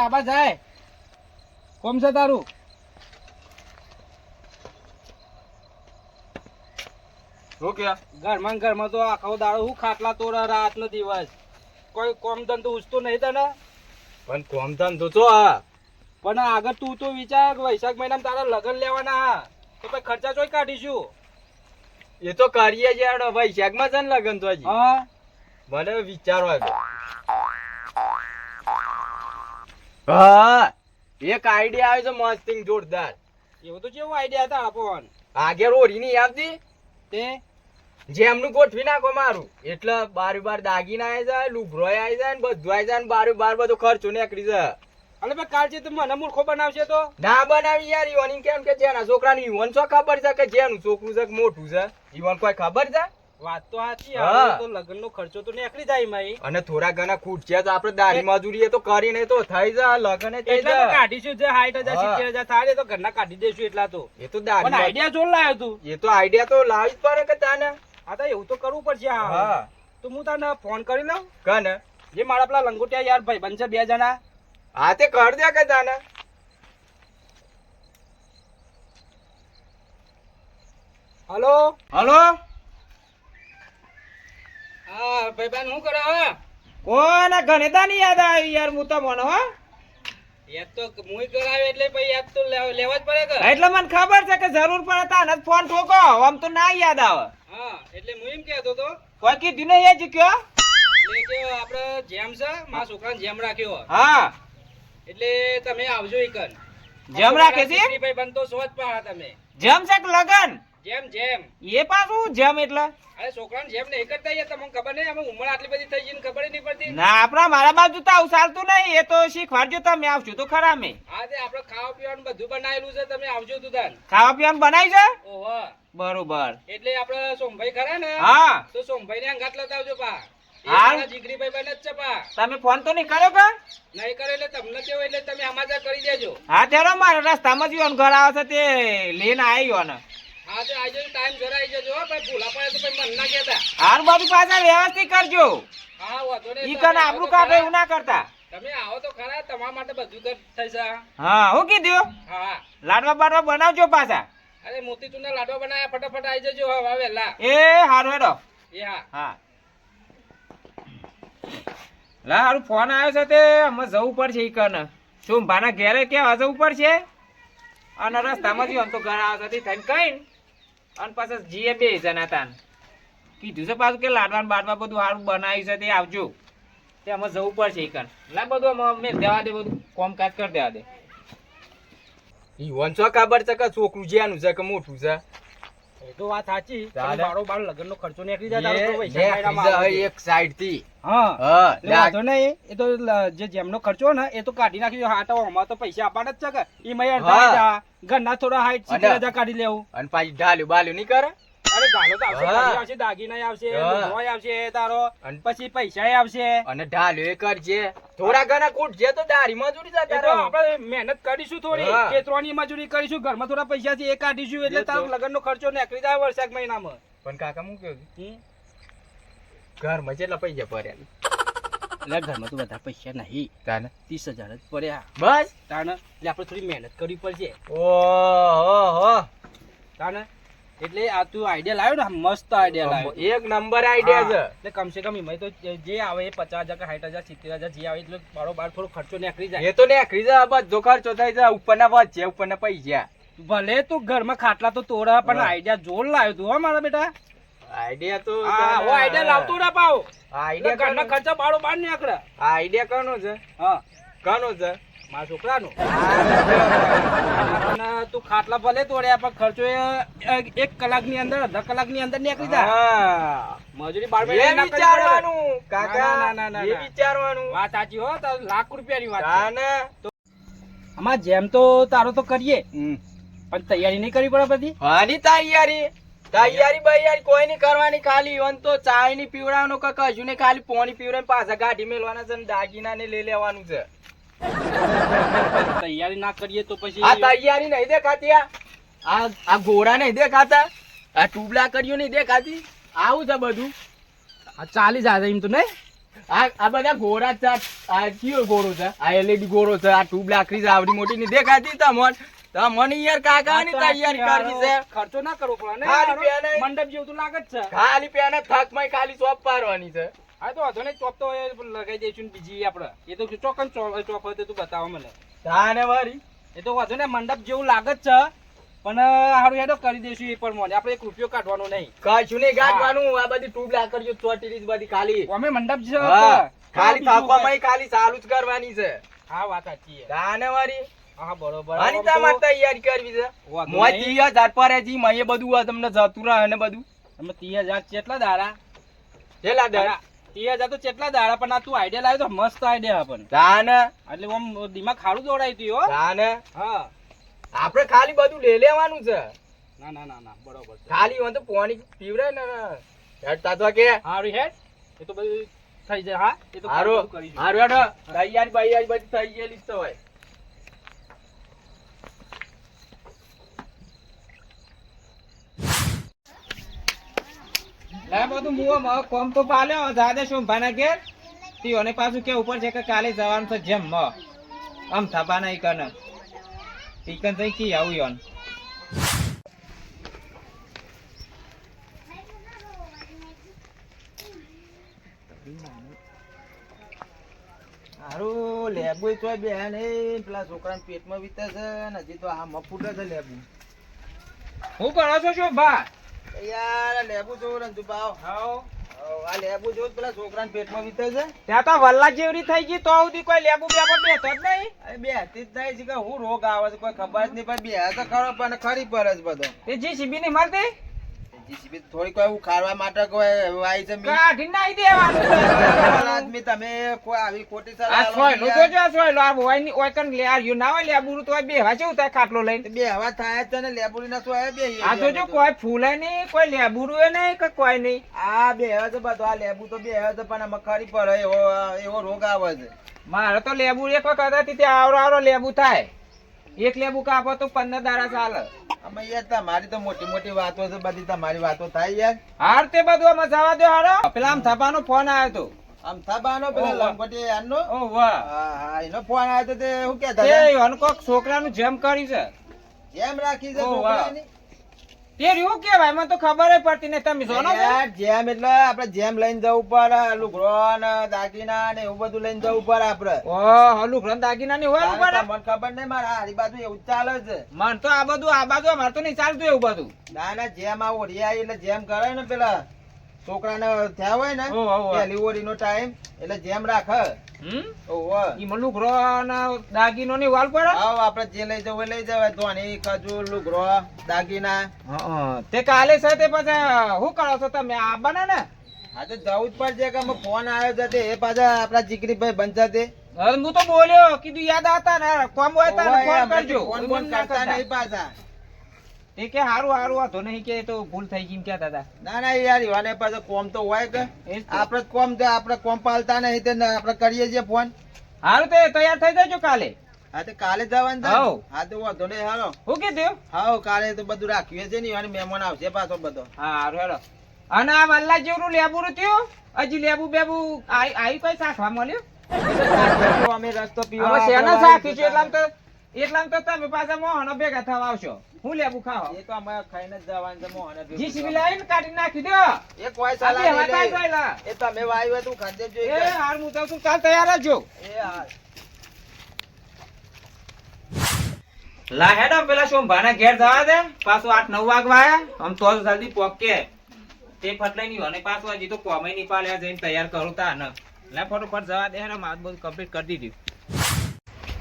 આબા જાય. કોમ છે તારું? શું કે? ઘરમાં ને ઘરમાં તો આખો દાડો હું ખાટલા તોડા રાત નો દિવસ. કોઈ કોમ ધંધો ઉસતો નહીં તને? પણ કોમ ધંધો તો હા પણ આગળ તું તો વિચાર વૈશાખ મહિનામાં તારા લગ્ન લેવાના. હા તો પછી ખર્ચા ચોય કાઢીશું. એ તો કરીએ યાર વૈશાખમાં છે ને લગન તો હજી. હા. મને વિચારવા હા. એક આઈડિયા આવ્યો છે મસ્તિંગ જોરદાર. એવું તો કેવું આઈડિયા હતા આપણ? આગે રોડી ની આવતી તે? જેમનું ગોઠવી નાખો મારું. એટલે બાર બાર દાગીના આવી જાય લુભરો આવી જાય ને બધું આવી જાય ને બાર બાર બધો ખર્ચો નીકળી જાય. અલે ભાઈ કાલ છે તો મને મૂર્ખો બનાવશે તો? ના બનાવી યાર ઈવન કેમ કે જેના છોકરાનું ઈવન શું ખબર છે કે જેનું છોકરું છે કે મોટું છે? ઈવન કોઈ ખબર છે? વાત તો સાચી હવે તો લગ્નનો ખર્ચો તો નીકળી જાય માઈ. અને થોડા ઘણા ખૂટ તો આપણે દાઢી મજૂરી તો કરીને તો થઈ જાય લગન થઈ એટલા કાઢીશું જે સાઠ હજાર હા. સિત્તેર હજાર થાય તો ઘરના કાઢી દઈશું એટલા તો. એ તો પણ આઈડિયા જોર લાવ્યો તું. એ તો આઈડિયા તો લાવી જ પડે કે તાને. આ તો એવું તો કરવું પડશે હા. હા. તો હું તને ફોન કરી લઉં. કને? જે મારા પેલા લંગોટિયા યાર ભાઈ બનશે બે જણા. હા તે કર દે કે તાને. હલો? હલો? હા ભાઈ બેન શું કરો કોને ગણેતા ની યાદ આવી યાર હું તો મને હો. યાદ તો મુઈ કરાવે એટલે ભાઈ યાદ તો લેવા લેવા જ પડે કે? એટલે મને ખબર છે કે જરૂર પડે જ ફોન ઠોકો આમ તો ના યાદ આવે. હા એટલે હું એમ કહેતો તો. કોઈ કીધું નહીં એ જ કયો. એટલે કે આપણે જેમ છે મારા છોકરાને જેમ રાખ્યો હા. એટલે તમે આવજો ઈકન. જેમ રાખે છે? ભાઈ બનતો સોચ પા તમે. જેમ છે લગન? જેમ જેમ. એ પાછું જેમ એટલે? અરે છોકરાને જેમ નહીં કરતા યાર તમને ખબર નહીં અમે ઉંમર આટલી બધી થઈ ગઈ ખબર નહીં પડતી. ના આપણા મારા બાજુ તો આવું ચાલતું નહીં એ તો શીખવાડજો તમે આવજો તો ખરા મેં હા તે આપણે ખાવા પીવાનું બધું બનાવેલું છે તમે આવજો દુધાન ખાવા પીવાનું બનાવી છે? ઓહો. બરોબર. એટલે આપણે સોમભાઈ ખરા ને? હા. તો સોમભાઈ ને અંગાત લેતા આવજો પા જ તમે ફોન તો નહીં કર્યો કે? નહીં કરે એટલે તમને કેવું એટલે તમે સમાચાર કરી દેજો. હા ત્યારે મારા રસ્તામાં જ ઘર આવે છે તે લઈને ને આવી ગયો તો ના. હાર બધું પાછા વ્યવસ્થિત કરજો. ઈ કને તો કાઢે. એવું ના કરતા. તમે આવો તો ખરા તમારા માટે બધું કર થઈ છે હા હું કીધું? હા. લાડવા બાડવા બનાવજો પાછા. અરે મોતીચૂરના લાડવા બનાવ્યા ફટાફટ આવી જજો હવે વહેલા એ હારો હેડો. એ હા. હા. લા હારું ફોન આવ્યો છે તે અમે જવું પડશે ઈ કને. શું ભાના ઘેરે કેવા જવું પડશે? અને રસ્તામાં જ આમ તો ઘર આવે છે થઈને કઈ અને પાછા જીએ બે જણા તાન. કીધું છે પાછું કે લાડવા ને બાડવા બધું સારું બનાવ્યું છે તે આવજો. તે અમે જવું પડશે એક લા બધું અમે દેવા દે, બધું કામકાજ કરી દેવા દે. ઈવન વંશો કાબર છે કે છોકરું જ્યાંનું છે કે મોટું છે? એ તો વાત સાચી. મારો બાર બાર લગ્નનો ખર્ચો નીકળી જાય તો. એક સાઈડથી હા વાંધો નહીં. એ તો જે જેમનો ખર્ચો ને એ તો કાઢી નાખ્યો હા તો અમારે તો પૈસા આપવાના જ છે કે? ઈ મય ઘરના થોડા હાઈટ સિત્તેર કાઢી લેવું. અને પાછી ઢાલ્યું બાલ્યું નહીં કરે? અરે ગાલો તો આવશે ગાડી આવશે દાગીના આવશે હા. આવશે તારો. અને- પછી પૈસા આવશે. અને ઢાલ્યું કરજે. થોડા ઘણા કૂટજે તો દારી મજૂરી જતા તો આપણે મહેનત કરીશું થોડી. ખેતરોની મજૂરી કરીશું ઘરમાં થોડા પૈસા એ કાઢીશું એટલે. તારો લગ્નનો ખર્ચો નીકળી જાય વરસાદ મહિનામાં. પણ કાકા હું કેવું ઘરમાં જેટલા પૈસા પડ્યા એટલે ઘરમાં તો બધા પૈસા નહીં. તાને? ત્રીસ હજાર જ પડ્યા. બસ. તાને? એટલે આપણે થોડી મહેનત કરવી પડશે. ઓહો તાને? એટલે આ તું આઈડિયા લાવ્યો ને મસ્ત આઈડિયા લાવ્યો. એક નંબર આઈડિયા છે. એટલે કમસે કમ એમાં તો જે જે આવે એ પચાસ હજાર કે સાઠ હજાર સિત્તેર હજાર જે આવે એટલે બારોબાર થોડો ખર્ચો નીકળી જાય. એ તો નીકળી જાય બધો ખર્ચો થાય છે ઉપરના વધશે ઉપરના પૈસા ભલે તું ઘરમાં ખાટલા તો તોડા પણ આઈડિયા જોર લાવ્યો તું હો મારા બેટા. આઈડિયા તો હા આઈડિયા લાવતો ના પાવ આઈડિયા ઘરના ખર્ચા બારોબાર નીકળે. આઈડિયા કનો છે. હા. કનો છે. મારા છોકરાનો. તું ખાટલા ભલે તોડ્યા પણ ખર્ચો એક કલાકની અંદર અડધા કલાકની અંદર નીકળી જાય. મજૂરી બાર ના. વિચારવાનું કાકા. ના, ના, ના, ના, ના. વિચારવાનું. વાત સાચી હો તાર લાખ રૂપિયાની વાત. આમાં જેમ તો તારો તો કરીએ પણ તૈયારી નહીં કરવી પડે બધી? આની તૈયારી. તૈયારી બૈયારી કોઈ નહીં કરવાની ખાલી. ઈવન તો ચાયની પીવડાવવાનું કે કશું નહીં ખાલી પોણી પીવડાવીને પાછા ગાડી મેળવાના છે ને દાગીના ને લઈ લેવાનું છે. તૈયારી ના કરીએ તો પછી આ તૈયારી નહીં દેખાતી આ. આ ઘોડા નહીં દેખાતા. આ ટુબલા કર્યું નહીં દેખાતી. આવું છે બધું. આ ચાલી જાય એમ તો નહીં? આ આ બધા ઘોડા છે. આ કયો ગોરો છે? આ એલઈડી ગોરો છે. આ ટ્યુબ લાકડી છે. આવડી મોટી ની દેખાતી તમને. તમને યાર કાકાની તૈયારી કરવી છે. ખર્ચો ના કરવો પડે ને ખાલી પેને- મંડપ જેવું તો લાગે જ છે. ખાલી પેને થકમાં ખાલી ચોપ પારવાની છે. હા તો વાંધો નહીં. ચોપ તો એ લગાઈ દઈશું બીજી આપણે. એ તો ચોકન ચોપ ચોપ હોય તો તું બતાવો મને. તાને વારી. એ તો વાંધો ને મંડપ જેવું લાગે જ છે. પણ હારું હેડો કરી દઈશું એ પણ મોને આપણે એક રૂપિયો કાઢવાનો નહીં. કશું નહીં કાઢવાનું. આ બધી ટ્યુબ લા કરજો રહી ટીરીસ બધી ખાલી. અમે મંડપ છે. ખાલી બીજું થાકવામાં ખાલી ચાલુ જ કરવાની છે. હા વાત સાચી તાને વારી. હા બરોબર. તૈયારી કરવી છે. મોય પર મયે બધું આ તમને જતું રહે ને બધું. તમે ત્રીસ હજાર કેટલા દારા. કેટલા દર. ત્રીસ હજાર તો કેટલા દાડા પણ આ તું આઈડિયા લાવ્યો તો મસ્ત આઈડિયા પણ તાને એટલે દિમાગ ખાડું દોડાય તું હો તાને હા આપણે ખાલી બધું લઈ લેવાનું છે ના ના ના ના બરોબર ખાલી હું તો પાણી ને તો કે હારું હેડ એ તો બધું થઈ જાય હા એ તો હારું. હારું હેડો તૈયારી બૈયારી બધી થઈ ગયેલી જ તો હોય કાલે જવાનું છે હારું, લેબુ બેન એ પેલા છોકરાના પેટમાં વીતે છે ને તો આ મફૂટે છે લેબુ. હું કરો છો શોભા? યાર લેબુ જો રંજુભાવ હાઉ? આ લેબુ જો પેલા છોકરાના પેટમાં વીતે છે ત્યાં તો વલ્લા જેવડી થઈ ગઈ તો સુધી કોઈ લેબુ બેબો બેઠો જ નહીં. અરે બે હતી જ નહીં છે કે હું રોગ આવે છે કોઈ ખબર જ નહીં પણ બે તો ખરો પણ ખરી પડે છે બધો. તે જી સીબી ની મળતી? જીસીબી થોડી કોઈ ઉખાડવા માટે કોઈ આવી છે કાઢી નાઈ દેવાનું. આદમી તમે કોઈ આવી ખોટી સલાહ આ સોયનું તો જો સોય લો આ હોયની ઓય કન લે આ યુ ના હોય લેબુ તો બે હવા છે ઉતાર ખાટલો લઈને. બે હવા થાય છે ને લેબુડી ના શું બે આ તો જો કોઈ ફૂલે નહીં કોઈ લેબુડું એ નહીં કે કોઈ નહીં. આ બે હવે બધો આ લેબુ તો બે હવે પણ આમાં ખરી પડે એવો એવો રોગ આવે છે. મારે તો લેબુ એક વખત હતી તે આવરો આવરો લેબુ થાય. એક લેબુ કાપો તો પંદર દાડા ચાલે. આમાં યાર તમારી તો મોટી મોટી વાતો છે બધી તમારી વાતો થાય યાર. હાર તે બધું અમે જવા દો હારો. પેલા આમ થપાનો ફોન આવ્યો તો. આમ થાબાનો પેલા લંગોટી યારનો. ઓ વાહ. હા હા એનો ફોન આવ્યો તો તે શું કહેતા હતા? અન કોક છોકરાનું જેમ કર્યું છે. જેમ રાખી છે છોકરાની? તે રહ્યું કેવાય મને તો ખબર પડતી નહીં. તમે જોનો જેમ એટલે આપડે જેમ લઈને જવું પડે લુગડો ને દાગીના ને એવું બધું લઈને જવું પડે આપડે ઓહ લુગડન દાગીના ની હોય ઉપર મને ખબર નહીં મારા હારી બાજુ એવું ચાલે છે. મન તો આ બધું આ બાજુ અમારે તો નહીં ચાલતું એવું બધું. ના ના જેમ આ ઓઢી એટલે જેમ કરે ને પેલા. છોકરાને થયા હોય ને ડિલિવરી નો ટાઈમ એટલે જેમ રાખ ઈમાં લુગડો દાગીનો ની વાલ પર આવ આપણે જે લઈ જવું લઈ જવાય. ધોની કાજુ લુગડો દાગીના. હં. તે કાલે છે તે પાછા શું કરો છો તમે? આ બના ને? હા તો જવું જ પડશે કે ફોન આવ્યો છે તે. એ પાછા આપડા જીકરીભાઈ બંધાતે હું તો બોલ્યો કીધું યાદ આવતા ને. કોમ હોય તો ફોન કરજો. ફોન કરતા. નહીં પાછા. તે કે હારું હારું વાંધો નહીં કે તો ભૂલ થઈ ગઈ કે દાદા ના ના યાર ઈવાને પાસે કોમ તો હોય કે. આપણે કોમ છે કોમ પાલતા નહીં તે આપણે કરીએ છીએ ફોન. હારું તો તૈયાર થઈ જજો કાલે. હા તો કાલે જવાનું હા હા તો વાંધો નહીં હાલો. શું કીધું હા કાલે તો બધું રાખ્યું છે ને ઈવાને મહેમાન આવશે પાછો બધો. હા હારું હાલો. અને આ વલ્લા જેવડું લેબુ થયું હજી લેબુ બેબુ આઈ આઈ કઈ સાખવા મળ્યું? અમે રસ્તો પીવા શેના શાખી છે? એટલે તો એટલામાં તો તમે પાછા મોહનો ભેગા થવા આવશો. હું લેબુ ખાવ? એ તો અમે ખાઈને જ જવાનું છે મોહને જીસીબી. લાવીને કાઢી નાખી દો. એક વાય આ સલાહ બે નહીં હવા લે. કાઢી લા. એ તમે વાય હોય તો જો એ હાર હું તો તું કાલ તૈયાર જ એ હાર. લા હેડો પેલા સોમભાના ઘેર જવા દે. પાછો આઠ નવ વાગવા આયા આમ તો જલ્દી પોકે. તે ફટલાઈ નહીં અને પાછો હજી તો કોમે નહીં પાલ્યા જઈને તૈયાર કરું તા ને લે ફટોફટ જવા દે હેડો મારું બધું કમ્પ્લીટ કરી દીધું.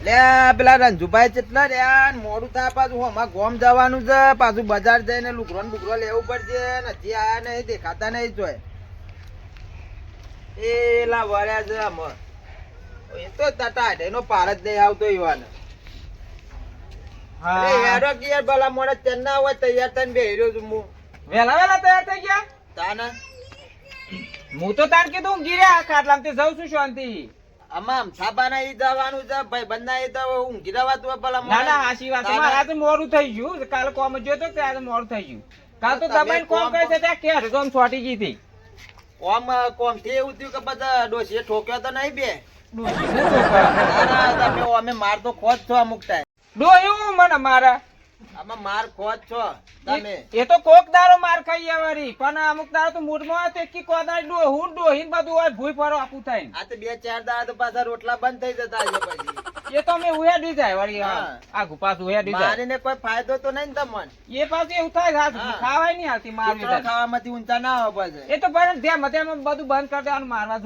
લે પેલા રંજુભાઈ કેટલા રહ્યા મોડું થાય પાછું અમાર ગોમ જવાનું છે પાછું બજાર જઈને લુકરો ને બુકરો લેવું પડશે નથી આયા નહીં દેખાતા નહીં જોય. એ લા છે એ તો ટાટા એનો પાર જ નહીં આવતો અરે હેડો કે ભલા મોડે ચન્ના હોય તૈયાર થઈને બેહી રહ્યો છું હું. વેલા વેલા તૈયાર થઈ ગયા? તાના? હું તો તાર કીધું ગીર્યા ખાટલામાં તે જઉં છું શાંતિ. આમાં થાબાના ઈ જવાનું છે ભાઈ બંધના ઈ તો ઊંઘી રહેવાતું ભલા ના ના આશી વાત મારે આજે મોડું થઈ ગયું. કાલ કોમ જો તો કે આજે મોડું થઈ ગયું. કાલ તો તમે કોમ કોમ- કરે છે કે ક્યારે તો છોટી ગઈ હતી. કોમ કોમથી એવું થયું કે બધા ડોશીએ ઠોક્યો તો નહીં બે? ના, ના, તમે અમે માર તો ખોજ છો અમુક ટાઈમ. એવું મને મારે? આમાં માર ખોજ છો તમે. એ તો કોક દારો માર ખાઈએ વળી પણ અમુક દારો તો મૂડમાં એકી કોદાળ બધું હોય ભૂઈ ફરો આપું થાય આ તો બે ચાર દાડા તો પાછા રોટલા બંધ થઈ જતા છે પછી. એ તો અમે ઉહેડી જાય વળી હા. હા. આ ગુપાસ ઉહેડી જાય. મારીને કોઈ ફાયદો તો નહીં તમને? એ પાછું એવું થાય હા. ખાવાય નહીં મારવી ખાવામાંથી ઊંચા ના આવે પાછા. એ તો પણ ધ્યાન ધ્યાન બધું બંધ કરી દેવાનું મારવા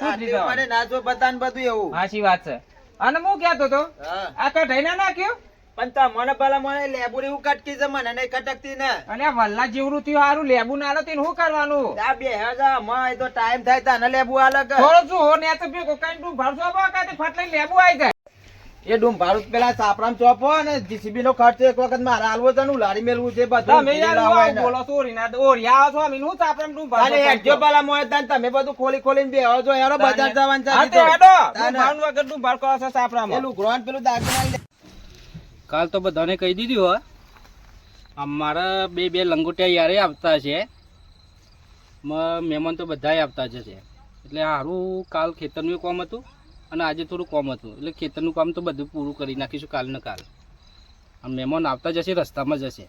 આટલી ઉંમરે નાચો બતાને બધું એવું. સાચી વાત છે. અને હું કહેતો તો આ કઢાઈ ના નાખ્યો? પણ તમને પેલા મને લેબુડી હું કટકી છે મને નહીં કટકતી ને અને વલ્લા જેવડું થયું હારું લેબુ ના આલો શું કરવાનું આ બે હજારમાં તો ટાઈમ થાય તને લેબુ આલે કે થોડો શું હો ને તો બે કોકાઈ તું ભરસો આપો કાતે ફટ લઈને લેબુ આવી જાય એ ડૂમ ભાડું પેલા સાપરામ ચોપો અને જીસીબી નો ખર્ચો એક વખત મારે હાલવો છે ને લારી મેલવું છે બધું તમે યાર ભીડા આવું ને. બોલો સોરી ના ઓરી આવો છો અમે હું સાપરામ તું ભરસો અરે હેડજો પેલા મોય તાન તમે બધું ખોલી ખોલીને બેહો છો હેડો બજાર જવાનું છે હા તે. હેડો ભાવન વગર તું ભર કરો છો સાપરામ પેલું ગ્રોન પેલું દાગીના. કાલ તો બધાને કહી દીધું હો. અમારા બે બે લંગોટિયા યારે આવતા છે. મ- મહેમાન તો બધાય આવતા જ છે. એટલે સારું કાલ ખેતરનું કામ હતું અને આજે થોડું કામ હતું. એટલે ખેતરનું કામ તો બધું પૂરું કરી નાખીશું કાલ ને કાલ. અને મહેમાન આવતા જશે રસ્તામાં જશે.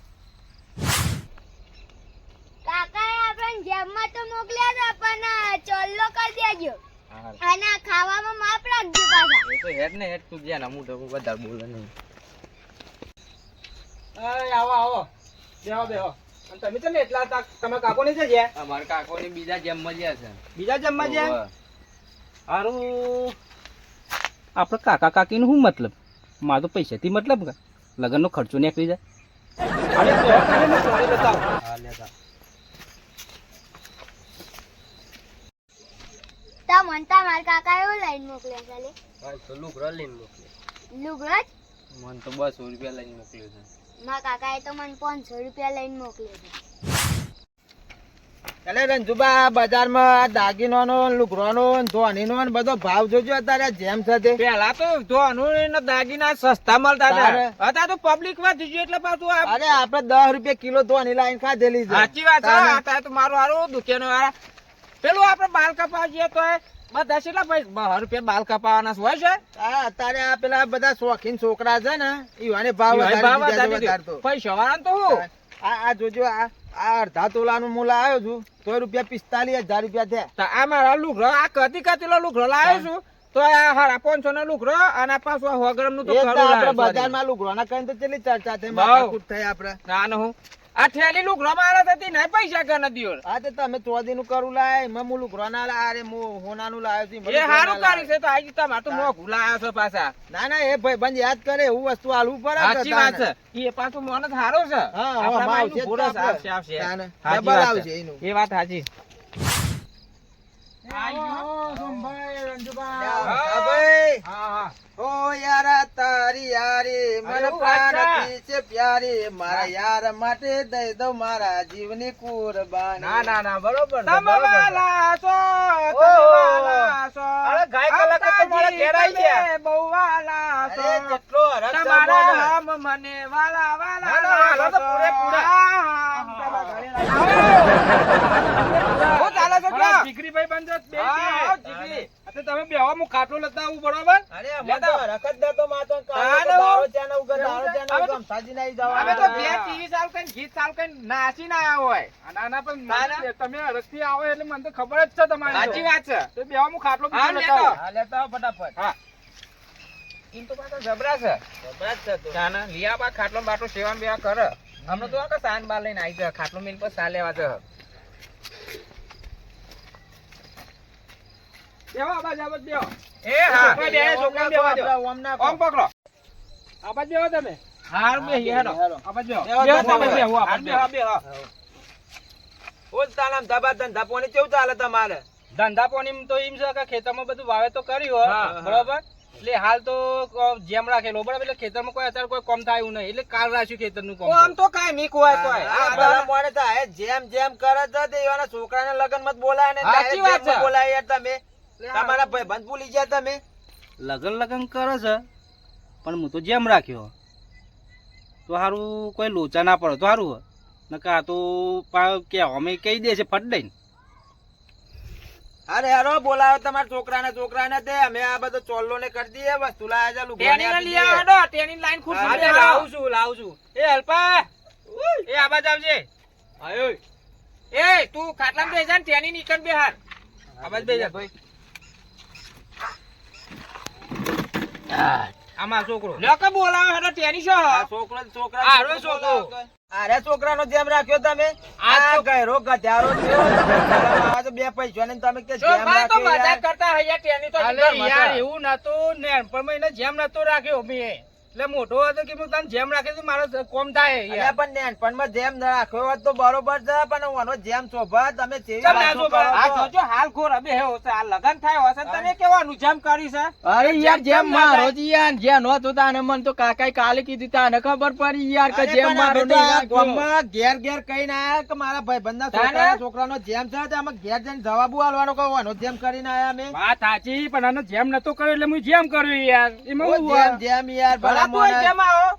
જેમમાં તો મોકલ્યા હતા પણ ચોલ્લો કરી દેજો. અને ખાવામાં માપ રાખજો પાછા. એ તો હેડ ને હેડ તું જ્યાં હું તો વધારે બોલે નહીં. આવો આવો. બેહો બેહો. અને તમે છે ને એટલા તા- તમે કાકો ને છે જ્યાં અમારા કાકો ને બીજા જેમ મજ્યા છે. બીજા જ્યાં આપણે કાકા કાકીનું શું મતલબ? મારે તો પૈસાથી મતલબ કે લગ્નનો ખર્ચો નીકળી જાય. મન મને મનતા મારા કાકા એવો લઈને મોકલ્યા ચાલે તો લુગડો લઈને મોકલ્યો લુગડો જ? તો બસો રૂપિયા લઈને મોકલ્યો છે. મારા કાકાએ તો મને પાંચસો રૂપિયા લઈને મોકલ્યો છે એટલે રંજુબા બજારમાં દાગીનો લુગરોનો ધોનીનો ને બધો ભાવ જોજો અત્યારે જેમ છે તે. પેલા તો ધોનું ને દાગીના સસ્તા મળતા હતા. અત્યારે તો પબ્લિકમાં ગયું એટલે પાછું અરે આપડે દસ રૂપિયા કિલો ધોની લાઈન ખાધેલી છે. સાચી વાત છે અત્યારે તો મારું હારું દુકાનો વાળા પેલું આપણે બાલ કપાવા તો બધા કેટલા પૈસા? રૂપિયા બાલ કપાવાના હોય છે? હા અત્યારે આ પેલા બધા શોખીન છોકરા છે ને ઈવાને ભાવ. પૈસા વાળા તો હું? આ આ જોજો આ આ અડધા તોલાનું મૂળ આવ્યો છું તો રૂપિયા પિસ્તાલીસ હજાર રૂપિયા થયા. આ મારા લુગડો આ કતી કતીલો લુગડો લાવ્યો છું? તો આ હારા પાંચસો નો લુગડો અને પાછું સો ગ્રામનું તો એ માં તો ના કઈ. બજારમાં કરીને તો કેટલી ચર્ચા થઈ. માથાકૂટ થઈ આપણે. ના હું આ થેલી લુગડો મારા થતી ને પૈસા કે દિયો હા તે તમે ચોદી નું કરું લાય મેં હું લુગડોના લાય અરે મુ હોના નું લાયો છી એ હારું કર્યું છે તો આજે તમાર તો મો ભૂલાયો છો પાછા. ના ના એ ભાઈ બંધ યાદ કરે એવું વસ્તુ આલવું પડે સાચી વાત છે. એ પાછું મોન હારો છે. હા, હા, માવ છે જ ભૂરો છે, આપણે. આવશે, આવશે. ડબલ આવશે એનું. એ વાત સાચી મારા યાર માટે દઈ દઉં મારા જીવની કુરબાની ના ના ના બરોબર મને વાલા વાલા. પૂરેપૂરા. જીગરીભાઈ બંધ બે હા, જીગરી. આ તમે બેહો, હું ખાટલો લેતા આવું બરોબર? અરે અમને તો હરખ જ નતો મારતો. ને કાળો હા, તો ને દારૂ ચાનો ઉગર, દારૂ ચાનો હવે ઉગર, તો- ગમસાજી અમે તો બે ટીવી ચાલુ કરીને ગીત ચાલુ કરીને નાચી ના આવ્યા હોય. ના ના પણ તમે હરખથી આવો એટલે મને તો ખબર જ છે તમારી સાચી વાત છે. તો બેહો, હું ખાટલો બીજો લેતા હા, લેતા ફટાફટ. હા. એમ તો પાછા જબરા છે. છે તો. ના બા ખાટલો બાટલો સેવા બેવા કરે. હમણાં તો આખા સાન બાર લઈને આવી જાય ખાટલો મિલ પર સા લેવા છે. બેહો, આ બાજુ, આ એ હા. બે, બે, ઓમ છોકરાને નાખો, બેહવા દો. આપણે ઓમ પકડો. આ બાજુ તમે. હાર બે હેડો. હેડો. આ બાજુ બેહો. બેહો, બેહો, તમે તમે બેહો, આ હાર બાજુ બેહો, બેહો. બેહો. ઓજ તાલામ ધબા ધંધા પોણી કેવું ચાલે તમારે? ધંધા પાણી તો એમ છે કે ખેતરમાં બધું વાવેતર કર્યું બરોબર? એટલે હાલ તો જેમ રાખેલો બરાબર? એટલે ખેતરમાં કોઈ અત્યારે કોઈ કોમ થાય એવું નહીં. એટલે કાલ રાખ્યું ખેતરનું કોમ. આમ તો કઈ મીક હોય કોઈ. આ મોડે થાય. જેમ જેમ કરે તે એવાના છોકરાને લગન મત બોલાય ને સાચી વાત બોલાય યાર તમે. તમારા ભાઈ બંધ ભૂલી ગયા તમે? લગન લગન કરે છે પણ હું તો જેમ રાખ્યો. તો સારું કોઈ લોચા ના પડે તો સારું નકા આ તો પા કે અમે કહી દે છે ફટ દઈને. અરે હેરો બોલાવો તમારા છોકરાને છોકરાને તે. અમે આ બધો ચોલ્લો ને કરી દઈએ વસ્તુ લાયા લઈ દઈએ. આવો લાઈન ખુશ લાવું છું લાવું છું. એ અલ્પા એ આબાજ આવજે. આયો એ તું ખાટલામાં બેસી જા ને ટેની નીકળ બે હાર આબાજ બેજા. ભાઈ. આમાં છોકરો. લ્યો કે હેડો ટેની શો છોકરો છોકરા આરો છોકરો. અરે છોકરાનો જેમ રાખ્યો તમે આ ગયરો ગધ્યારો થયો. બે પૈસા ને તમે કે જેમ તો કરતા હૈયા ટેની તો યાર એવું નતું નેનપણમાં એને જેમ નતો રાખ્યો મેં. એટલે મોટો હતો કે મેં તને જેમ રાખે તો મારો કોમ થાય પણ યાર પણ નેનપણમાં જેમ ન રાખ્યો હોત તો બરોબર છે પણ ઓનો જેમ શોભા તમે ના જોજો હાલ ખોર અબે હે હોશે આ લગન થાય હશે ને તમે કેવાનું જેમ કરી છે અરે યાર જેમ મારો. જ યાર જ્યાં નહોતો તાને મન તો કાકાએ કાલે કીધું તાને ખબર પડી યાર કે જેમ મારો તો નહીં આ રાખ્યો. ઘેર કઈ ના આયા કે મારા ભાઈબંધના તાને? છોકરાના છોકરાનો જેમ છે તે આમાં ઘેર જઈને જવાબો આલવાનો કહો ઓનો જેમ કરીને આયા અમે વાત સાચી પણ આનો જેમ નતો કર્યો એટલે હું જેમ કર્યું યાર એમાં જેમ જેમ યાર ભલા તું.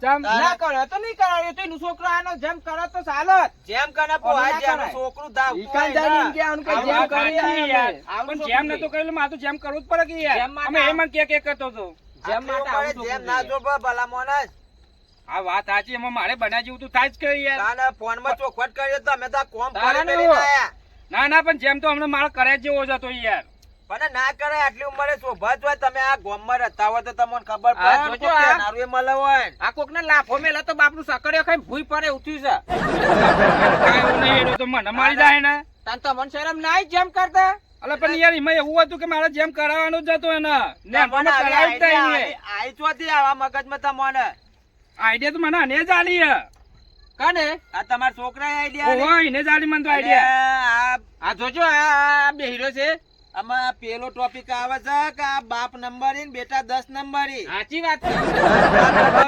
જેમ ના કરો તો નહીં કરાવ્યો તો છોકરો આનો કરે તો ચાલો. છોકરું ને. કે આ જેમ વાત કરી સાચી યાર. પણ જેમ નતો કર્યું એટલે તો જેમ કરવું જ પડે કે યાર. અમે એ કે કે કરતો હતો જેમ માટે આવું જેમ ના જોઈએ. ભલા મોણસ. આ વાત સાચી એમાં મારે બના જેવું તો થાય જ કે યાર. તાને ફોનમાં ચોખવટ કર્યો તો અમે તો કોમ કરી ના ના પણ જેમ તો હમણાં મારા કરે જેવો જ હતો યાર. પણ ના કરે આટલી ઉંમરે શોભા જ તમે આ ગામમાં રહેતા હોય તો તમને ખબર પડે. આ. મળે હોય. આ કોક ને લાફો મેલે તો બાપનું સકડિયો ખાઈ ભૂઈ પડે ઉઠ્યું છે. કાંઈ એવું નહીં તો મને મારી જાય ને. તને તો મન શરમ નાઈ જેમ કરતા. અલે પણ યાર એમાં એવું હતું કે મારે જેમ કરાવવાનું જ હતું એને. ને મને કરાવી જ આવી ચોથી આવા મગજમાં તમને. આઈડિયા તો મને અને જ આલી હે. કને? આ તમારા છોકરા આઈડિયા ઓહો એને જ આલી મને તો આઈડિયા. આ આ જોજો આ આ બે હીરો છે. આમાં પેલો ટોપિક આવે છે કે આ બાપ નંબર ને બેટા દસ નંબર. સાચી વાત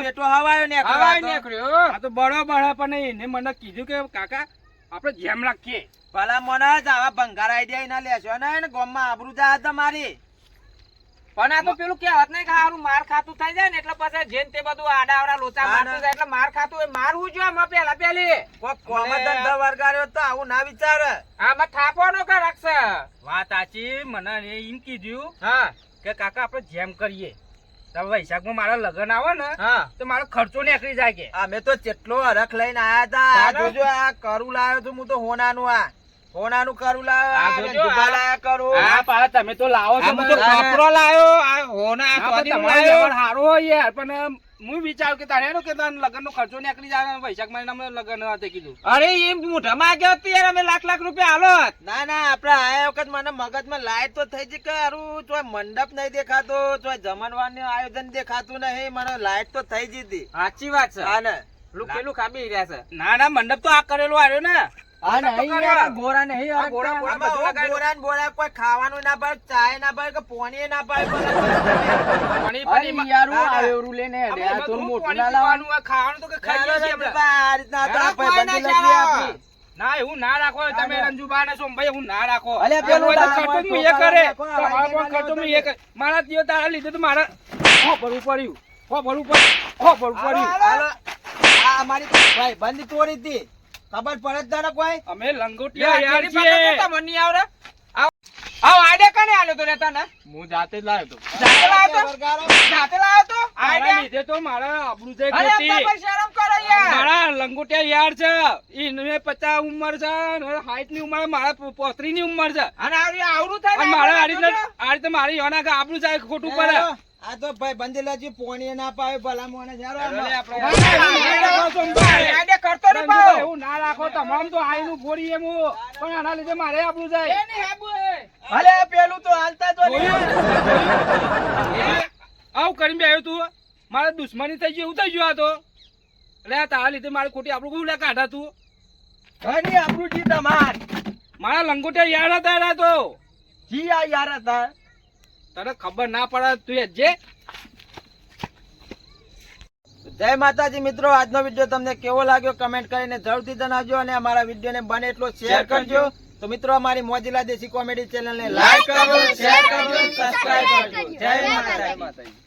બેટો હવાયો ને હવાઈ નીકળ્યો આ તો બળો બળો પણ એને મને કીધું કે કાકા આપણે જેમ રાખીએ. ભલા મને જ આવા ભંગાર આઈડિયા ના લેશો ને ને ગામમાં આબરૂ જાય તમારી પણ આ તો પેલું કહેવત નહીં કે હારું માર ખાતું થઈ જાય ને એટલે પછી જેન તે બધું આડા આવડા લોચા મારતું જાય એટલે માર ખાતું હોય મારવું જોઈએ આમાં પેલા પેલી કોક કોમ મને- ધંધો તો આવું ના વિચાર. આમાં થાપવાનો કે રાખશે? વાત સાચી મને એમ કીધું હા. કે કાકા આપણે જેમ કરીએ તો વૈશાખમાં મારા લગ્ન આવે ને હા. તો મારો ખર્ચો નીકળી જાય કે. અમે તો જેટલો અરખ લઈને આયા તા. આ તારે? જોજો આ કરું લાવ્યો છું હું તો હોનાનું આ. હોનાનું કરું લાવ્યો આ આ જોજો, રંજુભા આ- લાયા કરું. હા પાછા તમે તો લાવો છો તો બધા. લાયો. આ હોના આ હા, પણ સોદીનું તમારો લાયો. વ્યવહાર હોય યાર પણ હું વિચારું કે તારે એનું કે તારે લગ્નનો ખર્ચો નીકળી જાય વૈશાખ મહિનામાં લગ્ન હતા કીધું. અરે એમ મોઢામાં આ ગયો તો યાર અમે લાખ લાખ રૂપિયા હાલો ના ના આપડે આયા વખત મને મગજમાં લાઈટ તો થઈ છે કે હારું ચોય મંડપ નહીં દેખાતો ચોય જમણવારનું આયોજન દેખાતું નહીં મને લાઈટ તો થઈ જતી હતી. સાચી વાત છે. હા ને. પેલું ખાબી રહ્યા છે. ના ના મંડપ તો આ કરેલો આવ્યો ને. આ નહીં યાર ગોરા નહીં આ ગોરા ગોરા આમાં બધું હું લગાડેલું. બોરા ને કોઈ ખાવાનું ના પાડે ચાય ના પાડે કે પોણી ના પાડે પાણી પાણી યાર હું ના, ના. આવ્યો લઈને હેડે. આ તો મોટું ના લાવવાનું. પીવાનું ખાવાનું તો કે ખાઈ ના, લઈએ ના, છીએ આપણે. આ રીતના તો ના, આ ના લગી ના એવું ના રાખો તમે રંજુભાઈ ને સોમભાઈ હું ના રાખો અલે એવું તો તારા ખર્ચો મોય એ કરે તમારો ખર્ચો હું એ કરે મારા દિયો તારા લીધે તો મારા હો ભરવું પડ્યું હો ભરવું પડ્યું હો ભરવું પડ્યું હાલો. આ અમારી ભાઈબંધી તોડી હતી ખબર પડે જ કોઈ? અમે લંગોટિયા યાર છીએ. તમને આવડે. આવ. આડે કને આલ્યો તો રેતા તને હું જાતે જ લાવ્યો તો. જાતે લાવ્યો તો? જાતે લાવ્યો તો? આડે લીધે તો મારા આબરૂ અરે તો ખોટી. પણ શરમ કરો યાર. મારા લંગોટિયા યાર છે. ઈને પચાસ ઉંમર છે હાઈટની ઉંમર મારા પોતરી ની ઉંમર છે. અને આવડી આવડું થાય અને ને મારા આડી આડી રીતે મારી યોના કે આબરૂ જાય ખોટું પડે આ તો ભાઈ બંધેલા છે પોણી ના પાવે ભલા મોને જારો આમાં. કરતો નહીં રંજુભાઈ, હું ના રાખો તમામ તો આઈનું ફોડી એમ પણ આના લીધે મારે આપણું જાય. એ હાબુ એ. પેલું તો હાલતા તો. આવું કરીને આવ્યો તું. મારે દુશ્મની થઈ ગઈ એવું થઈ ગયું આ તો. એટલે આ તારા લીધે મારે ખોટી આપણું કયું લે કાઢા તું? ઘણી આપણું જી તમાર. મારા લંગોટિયા યાર હતા તો. જી આ યાર હતા. તને ખબર ના પડે તું જે. જય માતાજી મિત્રો આજનો વીડિયો તમને કેવો લાગ્યો કમેન્ટ કરીને જરૂરથી જણાવજો અને અમારા વિડીયોને બને એટલો શેર કરજો. તો મિત્રો અમારી મોજીલા દેશી કોમેડી ચેનલને લાઈક કરો શેર કરો સબસ્ક્રાઇબ કરજો. જય માતાજી.